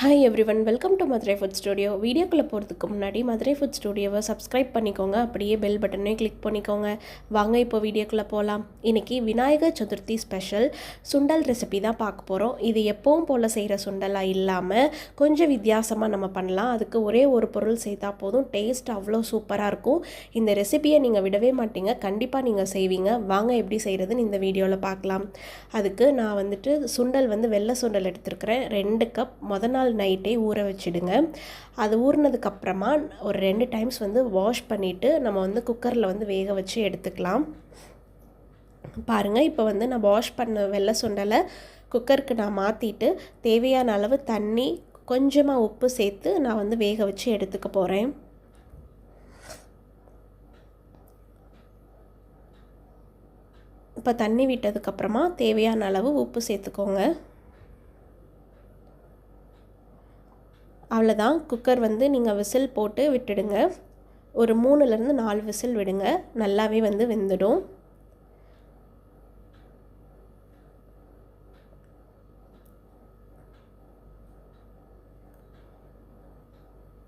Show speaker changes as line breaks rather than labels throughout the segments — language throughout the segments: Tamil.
Hi everyone welcome to Madurai food studio வீடியோக்குள்ளே போகிறதுக்கு முன்னாடி மதுரை ஃபுட் ஸ்டுடியோவை சப்ஸ்கிரைப் பண்ணிக்கோங்க. அப்படியே பெல் பட்டனையும் கிளிக் பண்ணிக்கோங்க. வாங்க இப்போ வீடியோக்குள்ளே போகலாம் இன்றைக்கி விநாயகர் சதுர்த்தி ஸ்பெஷல் சுண்டல் ரெசிபி தான் பார்க்க போகிறோம் இது எப்பவும் போல் செய்கிற சுண்டலாக இல்லாமல் கொஞ்சம் வித்தியாசமாக நம்ம பண்ணலாம். அதுக்கு ஒரே ஒரு பொருள் செய்தால் போதும். டேஸ்ட் அவ்வளோ சூப்பராக இருக்கும். இந்த ரெசிபியை நீங்கள் விடவே மாட்டீங்க. கண்டிப்பாக நீங்கள் செய்வீங்க. வாங்க எப்படி செய்கிறதுன்னு இந்த வீடியோவில் பார்க்கலாம். அதுக்கு நான் வந்துட்டு சுண்டல் வந்து வெள்ளை சுண்டல் எடுத்துருக்கிறேன். ரெண்டு கப் முத நாள் நைட்டே ஊற வச்சிடுங்க. அது ஊறினதுக்கப்புறமா ஒரு ரெண்டு டைம்ஸ் வந்து வாஷ் பண்ணிவிட்டு நம்ம வந்து குக்கரில் வந்து வேக வச்சு எடுத்துக்கலாம். பாருங்கள் இப்போ வந்து நான் வாஷ் பண்ண வெள்ளை சுண்டலை குக்கருக்கு நான் மாற்றிட்டு தேவையான அளவு தண்ணி கொஞ்சமாக உப்பு சேர்த்து நான் வந்து வேக வச்சு எடுத்துக்க போகிறேன் இப்போ தண்ணி விட்டதுக்கப்புறமா தேவையான அளவு உப்பு சேர்த்துக்கோங்க. அவ்வளோதான் குக்கர் வந்து நீங்கள் விசில் போட்டு விட்டுடுங்க. ஒரு மூணுலேருந்து நாலு விசில் விடுங்க. நல்லாவே வந்து வெந்துடும்.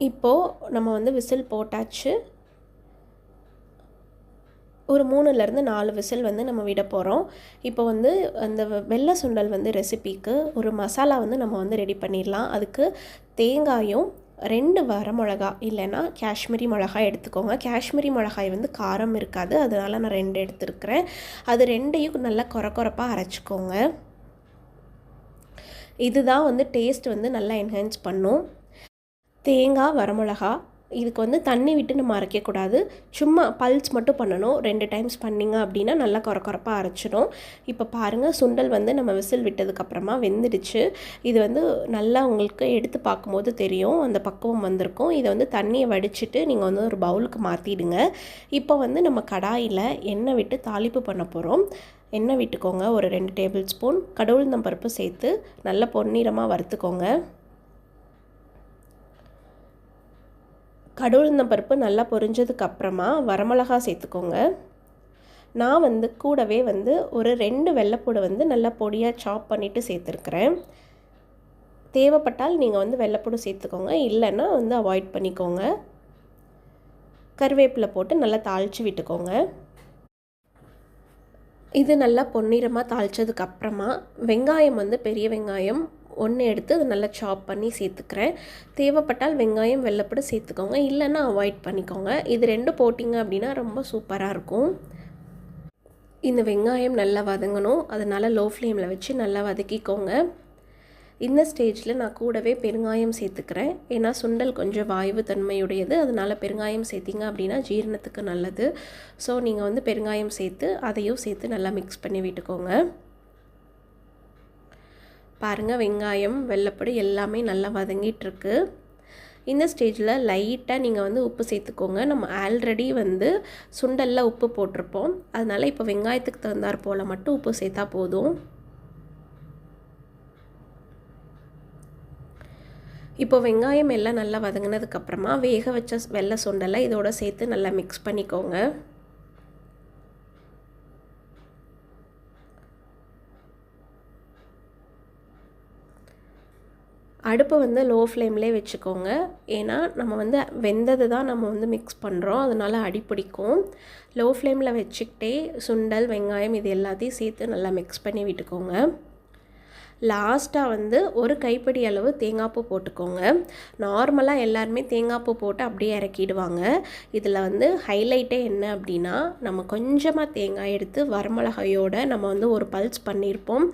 இப்போது நம்ம வந்து விசில் போட்டாச்சு. ஒரு மூணுலேருந்து நாலு விசில் வந்து நம்ம விட போகிறோம் இப்போ வந்து அந்த வெள்ளை சுண்டல் வந்து ரெசிபிக்கு ஒரு மசாலா வந்து நம்ம வந்து ரெடி பண்ணிடலாம். அதுக்கு தேங்காயும் ரெண்டு வரமிளகா இல்லைன்னா காஷ்மீரி மிளகாய் எடுத்துக்கோங்க. காஷ்மீரி மிளகாய் வந்து காரம் இருக்காது. அதனால் நான் ரெண்டு எடுத்துருக்கிறேன். அது ரெண்டையும் நல்லா குறை குறைப்பாக அரைச்சிக்கோங்க. இதுதான் வந்து டேஸ்ட் வந்து நல்லா என்ஹான்ஸ் பண்ணும். தேங்காய் வரமிளகா இதுக்கு வந்து தண்ணி விட்டு நம்ம அரைக்கக்கூடாது. சும்மா பல்ஸ் மட்டும் பண்ணணும். ரெண்டு டைம்ஸ் பண்ணிங்க அப்படின்னா நல்லா குறக்குறப்பாக அரைச்சிடும். இப்போ பாருங்கள் சுண்டல் வந்து நம்ம விசில் விட்டதுக்கப்புறமா வெந்துடுச்சு. இது வந்து நல்லா உங்களுக்கு எடுத்து பார்க்கும்போது தெரியும். அந்த பக்குவம் வந்திருக்கும். இதை வந்து தண்ணியை வடிச்சிட்டு நீங்கள் வந்து ஒரு பவுலுக்கு மாற்றிடுங்க இப்போ வந்து நம்ம கடாயில் எண்ணெய் விட்டு தாளிப்பு பண்ண போகிறோம் எண்ணெய் விட்டுக்கோங்க. ஒரு ரெண்டு டேபிள் ஸ்பூன் கடவுள் பருப்பு சேர்த்து நல்லா பொன்னிறமாக வறுத்துக்கோங்க. கடவுளுந்த பருப்பு நல்லா பொரிஞ்சதுக்கு அப்புறமா வரமிளகா சேர்த்துக்கோங்க. நான் வந்து கூடவே வந்து ஒரு ரெண்டு வெள்ளைப்பூடை வந்து நல்லா பொடியாக சாப் பண்ணிவிட்டு சேர்த்துருக்குறேன். தேவைப்பட்டால் நீங்கள் வந்து வெள்ளைப்பூடு சேர்த்துக்கோங்க. இல்லைன்னா வந்து அவாய்ட் பண்ணிக்கோங்க. கருவேப்பிலை போட்டு நல்லா தாளித்து விட்டுக்கோங்க. இது நல்லா பொன்னிறமாக தாளித்ததுக்கு அப்புறமா வெங்காயம் வந்து பெரிய வெங்காயம் ஒன்று எடுத்து அதை நல்லா சாப் பண்ணி சேர்த்துக்கிறேன். தேவைப்பட்டால் வெங்காயம் வெள்ளைப்பட சேர்த்துக்கோங்க. இல்லைன்னா அவாய்ட் பண்ணிக்கோங்க. இது ரெண்டும் போட்டிங்க அப்படின்னா ரொம்ப சூப்பராக இருக்கும். இந்த வெங்காயம் நல்லா வதங்கணும். அதனால் லோ ஃப்ளேமில் வச்சு நல்லா வதக்கிக்கோங்க. இந்த ஸ்டேஜில் நான் கூடவே பெருங்காயம் சேர்த்துக்கிறேன். ஏன்னா சுண்டல் கொஞ்சம் வாய்வு தன்மையுடையது. அதனால் பெருங்காயம் சேர்த்திங்க அப்படின்னா ஜீரணத்துக்கு நல்லது. ஸோ நீங்கள் வந்து பெருங்காயம் சேர்த்து அதையும் சேர்த்து நல்லா மிக்ஸ் பண்ணி விட்டுக்கோங்க. பாருங்கள் வெங்காயம் வெள்ளைப்படி எல்லாமே நல்லா வதங்கிட்டுருக்கு. இந்த ஸ்டேஜில் லைட்டாக நீங்கள் வந்து உப்பு சேர்த்துக்கோங்க. நம்ம ஆல்ரெடி வந்து சுண்டலில் உப்பு போட்டிருப்போம். அதனால் இப்போ வெங்காயத்துக்கு தகுந்தாற் போல் மட்டும் உப்பு சேர்த்தா போதும். இப்போ வெங்காயம் எல்லாம் நல்லா வதங்கினதுக்கப்புறமா வேக வச்ச வெள்ளை சுண்டலை இதோட சேர்த்து நல்லா மிக்ஸ் பண்ணிக்கோங்க. அடுப்பை வந்து லோ ஃப்ளேம்லேயே வச்சுக்கோங்க. ஏன்னா நம்ம வந்து வெந்தது தான் நம்ம வந்து மிக்ஸ் பண்ணுறோம் அதனால் அடி பிடிக்கும். லோ ஃப்ளேமில் வச்சுக்கிட்டே சுண்டல் வெங்காயம் இது எல்லாத்தையும் சேர்த்து நல்லா மிக்ஸ் பண்ணி விட்டுக்கோங்க. லாஸ்ட்டாக வந்து ஒரு கைப்பிடி அளவு தேங்காய் பூ போட்டுக்கோங்க. நார்மலாக எல்லாருமே தேங்காய் பூ போட்டு அப்படியே இறக்கிடுவாங்க. இதில் வந்து ஹைலைட்டே என்ன அப்படின்னா நம்ம கொஞ்சமாக தேங்காய் எடுத்து வரமிளகாயோட நம்ம வந்து ஒரு பல்ஸ் பண்ணியிருப்போம்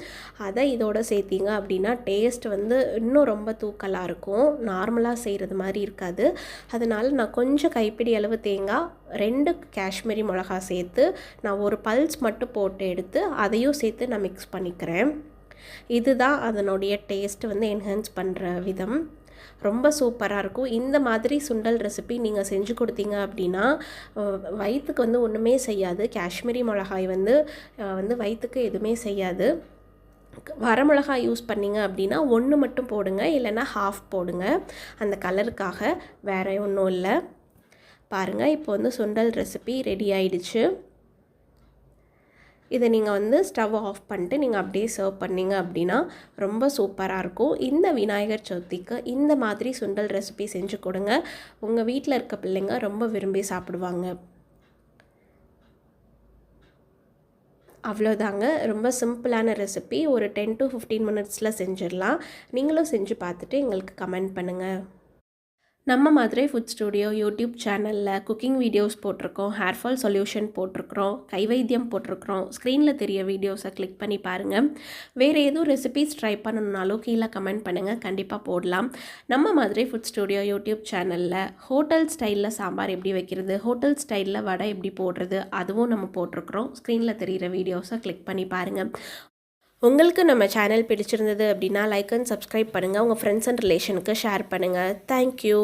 அதை இதோட சேர்த்திங்க அப்படின்னா டேஸ்ட் வந்து இன்னும் ரொம்ப தூக்கலாக இருக்கும். நார்மலாக செய்கிறது மாதிரி இருக்காது. அதனால் நான் கொஞ்சம் கைப்பிடி அளவு தேங்காய் ரெண்டு காஷ்மீரி மிளகா சேர்த்து நான் ஒரு பல்ஸ் மட்டும் போட்டு எடுத்து அதையும் சேர்த்து நான் மிக்ஸ் பண்ணிக்கிறேன். இதுதான் அதனுடைய டேஸ்ட் வந்து என்ஹான்ஸ் பண்ணுற விதம். ரொம்ப சூப்பராக இருக்கும். இந்த மாதிரி சுண்டல் ரெசிபி நீங்கள் செஞ்சு கொடுத்தீங்க அப்படின்னா வயிற்றுக்கு வந்து ஒன்றுமே செய்யாது. காஷ்மீரி மிளகாய் வந்து வந்து வயிற்றுக்கு எதுவுமே செய்யாது. வரமிளகாய் யூஸ் பண்ணிங்க அப்படின்னா ஒன்று மட்டும் போடுங்க. இல்லைன்னா ஹாஃப் போடுங்க. அந்த கலருக்காக வேறு ஒன்றும் இல்லை. பாருங்கள் இப்போ வந்து சுண்டல் ரெசிபி ரெடி ஆயிடுச்சு. இதை நீங்கள் வந்து ஸ்டவ் ஆஃப் பண்ணிட்டு நீங்கள் அப்படியே சர்வ் பண்ணிங்க அப்படின்னா ரொம்ப சூப்பராக இருக்கும். இந்த விநாயகர் சதுர்த்திக்கு இந்த மாதிரி சுண்டல் ரெசிபி செஞ்சு கொடுங்க. உங்கள் வீட்டில் இருக்க பிள்ளைங்க ரொம்ப விரும்பி சாப்பிடுவாங்க. அவ்வளோதாங்க ரொம்ப சிம்பிளான ரெசிபி ஒரு டென் டு ஃபிஃப்டீன் மினிட்ஸில் செஞ்சிடலாம். நீங்களும் செஞ்சு பார்த்துட்டு எங்களுக்கு கமெண்ட் பண்ணுங்கள் நம்ம மதுரை ஃபுட் ஸ்டுடியோ யூடியூப் சேனலில் குக்கிங் வீடியோஸ் போட்டிருக்கோம் ஹேர் ஃபால் சொல்யூஷன் போட்டிருக்கிறோம் கைவைத்தியம் போட்டிருக்கிறோம். ஸ்க்ரீனில் தெரிய வீடியோஸை கிளிக் பண்ணி பாருங்கள் வேறு எதுவும் ரெசிபீஸ் ட்ரை பண்ணணுன்னாலும் கீழே கமெண்ட் பண்ணுங்கள் கண்டிப்பாக போடலாம். நம்ம மதுரை ஃபுட் ஸ்டுடியோ யூடியூப் சேனலில் ஹோட்டல் ஸ்டைலில் சாம்பார் எப்படி வைக்கிறது ஹோட்டல் ஸ்டைலில் வடை எப்படி போடுறது அதுவும் நம்ம போட்டிருக்கிறோம். ஸ்க்ரீனில் தெரிகிற வீடியோஸை கிளிக் பண்ணி பாருங்கள் உங்களுக்கு நம்ம சேனல் பிடிச்சிருந்தது அப்படின்னா லைக் அண்ட் சப்ஸ்கிரைப் பண்ணுங்கள் உங்கள் ஃப்ரெண்ட்ஸ் அண்ட் ரிலேஷனுக்கு ஷேர் பண்ணுங்கள் தேங்க்யூ